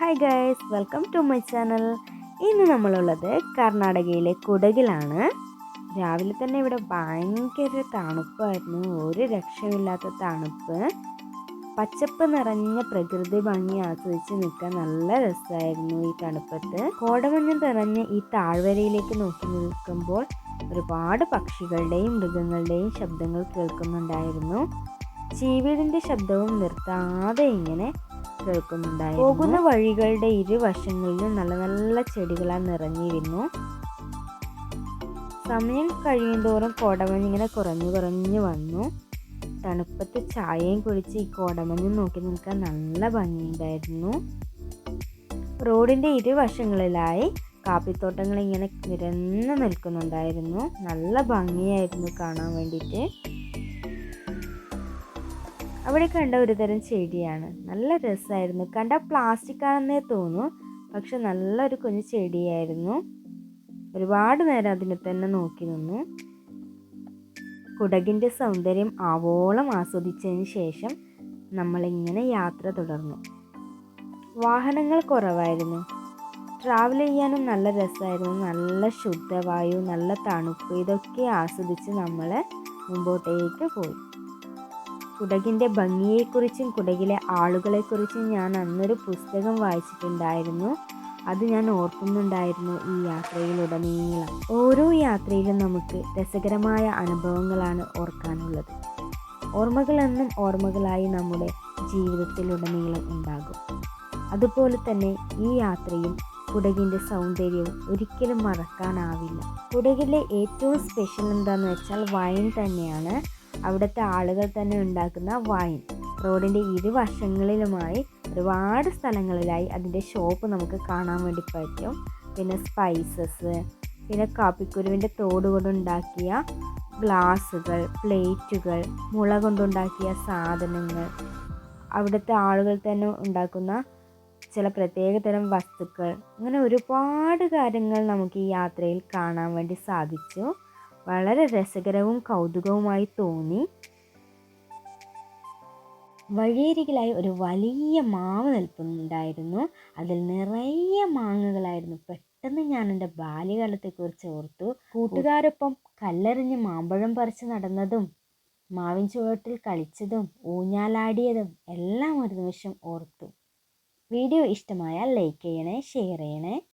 Hi guys welcome to my channel ഇന്ന് നമ്മളുള്ളത് കർണാടകയിലെ കുടകിലാണ്. രാവിലെ തന്നെ ഇവിടെ ഭയങ്കര തണുപ്പായിരുന്നു. ഒരു രക്ഷമില്ലാത്ത തണുപ്പ്. പച്ചപ്പ് നിറഞ്ഞ പ്രകൃതി ഭംഗി ആസ്വദിച്ച് നിൽക്കാൻ നല്ല രസമായിരുന്നു ഈ തണുപ്പത്ത്. കോടമഞ്ഞ് നിറഞ്ഞ് ഈ താഴ്വരയിലേക്ക് നോക്കി നിൽക്കുമ്പോൾ ഒരുപാട് പക്ഷികളുടെയും മൃഗങ്ങളുടെയും ശബ്ദങ്ങൾ കേൾക്കുന്നുണ്ടായിരുന്നു. ചീവീടിന്റെ ശബ്ദവും നിർത്താതെ ഇങ്ങനെ കേൾക്കുന്നുണ്ടായിരുന്നു. പോകുന്ന വഴികളുടെ ഇരുവശങ്ങളിലും നല്ല നല്ല ചെടികളാൽ നിറഞ്ഞിരുന്നു. സമയം കഴിയുന്തോറും കോടമഞ്ഞ് ഇങ്ങനെ കുറഞ്ഞു കുറഞ്ഞു വന്നു. തണുപ്പത്ത് ചായയും കുടിച്ച് ഈ കോടമഞ്ഞ് നോക്കി നിൽക്കാൻ നല്ല ഭംഗിയുണ്ടായിരുന്നു. റോഡിന്റെ ഇരുവശങ്ങളിലായി കാപ്പിത്തോട്ടങ്ങൾ ഇങ്ങനെ നിരന്ന് നിൽക്കുന്നുണ്ടായിരുന്നു. നല്ല ഭംഗിയായിരുന്നു കാണാൻ വേണ്ടിയിട്ട്. അവിടെ കണ്ട ഒരുതരം ചെടിയാണ്. നല്ല രസമായിരുന്നു കണ്ട പ്ലാസ്റ്റിക് ആണെന്നേ തോന്നു. പക്ഷെ നല്ലൊരു കുഞ്ഞു ചെടിയായിരുന്നു. ഒരുപാട് നേരം അതിനെ തന്നെ നോക്കി നിന്നു. കുടകിന്റെ സൗന്ദര്യം ആവോളം ആസ്വദിച്ചതിന് ശേഷം നമ്മളിങ്ങനെ യാത്ര തുടർന്നു. വാഹനങ്ങൾ കുറവായിരുന്നു. ട്രാവൽ ചെയ്യാനും നല്ല രസമായിരുന്നു നല്ല ശുദ്ധവായു നല്ല തണുപ്പ് ഇതൊക്കെ ആസ്വദിച്ച് നമ്മൾ മുമ്പോട്ടേക്ക് പോയി. കുടകിന്റെ ഭംഗിയെക്കുറിച്ചും കുടകിലെ ആളുകളെക്കുറിച്ചും ഞാൻ അന്നൊരു പുസ്തകം വായിച്ചിട്ടുണ്ടായിരുന്നു. അത് ഞാൻ ഓർക്കുന്നുണ്ടായിരുന്നു ഈ യാത്രയിലുടനീളം. ഓരോ യാത്രയിലും നമുക്ക് രസകരമായ അനുഭവങ്ങളാണ് ഓർക്കാനുള്ളത്. ഓർമ്മകളെന്നും ഓർമ്മകളായി നമ്മുടെ ജീവിതത്തിലുടനീളം ഉണ്ടാകും. അതുപോലെ തന്നെ ഈ യാത്രയും കുടകിന്റെ സൗന്ദര്യവും ഒരിക്കലും മറക്കാനാവില്ല. കുടകിലെ ഏറ്റവും സ്പെഷ്യൽ എന്താണെന്ന് വെച്ചാൽ വൈൻ തന്നെയാണ്. അവിടുത്തെ ആളുകൾ തന്നെ ഉണ്ടാക്കുന്ന വൈൻ. റോഡിന്റെ ഇരുവശങ്ങളിലുമായി ഒരുപാട് സ്ഥലങ്ങളിലായി അതിന്റെ ഷോപ്പ് നമുക്ക് കാണാൻ വേണ്ടി പറ്റും. പിന്നെ സ്പൈസസ് പിന്നെ കാപ്പിക്കുരുവിന്റെ തോട് കൊണ്ടുണ്ടാക്കിയ ഗ്ലാസ്സുകൾ പ്ലേറ്റുകൾ മുള കൊണ്ടുണ്ടാക്കിയ സാധനങ്ങൾ. അവിടുത്തെ ആളുകൾ തന്നെ ഉണ്ടാക്കുന്ന ചില പ്രത്യേകതരം വസ്തുക്കൾ. അങ്ങനെ ഒരുപാട് കാര്യങ്ങൾ നമുക്ക് ഈ യാത്രയിൽ കാണാൻ വേണ്ടി സാധിച്ചു. വളരെ രസകരവും കൗതുകവുമായി തോന്നി. വഴിയരികിലായി ഒരു വലിയ മാവ് നിൽപ്പുണ്ടായിരുന്നു. അതിൽ നിറയെ മാങ്ങകളായിരുന്നു. പെട്ടെന്ന് ഞാൻ എന്റെ ബാല്യകാലത്തെക്കുറിച്ച് ഓർത്തു. കൂട്ടുകാരൊപ്പം കല്ലെറിഞ്ഞ് മാമ്പഴം പറിച്ച് നടന്നതും മാവിൻ ചുവട്ടിൽ കളിച്ചതും ഊഞ്ഞാലാടിയതും എല്ലാം ഒരു നിമിഷം ഓർത്തു. വീഡിയോ ഇഷ്ടമായാൽ ലൈക്ക് ചെയ്യണേ ഷെയർ ചെയ്യണേ.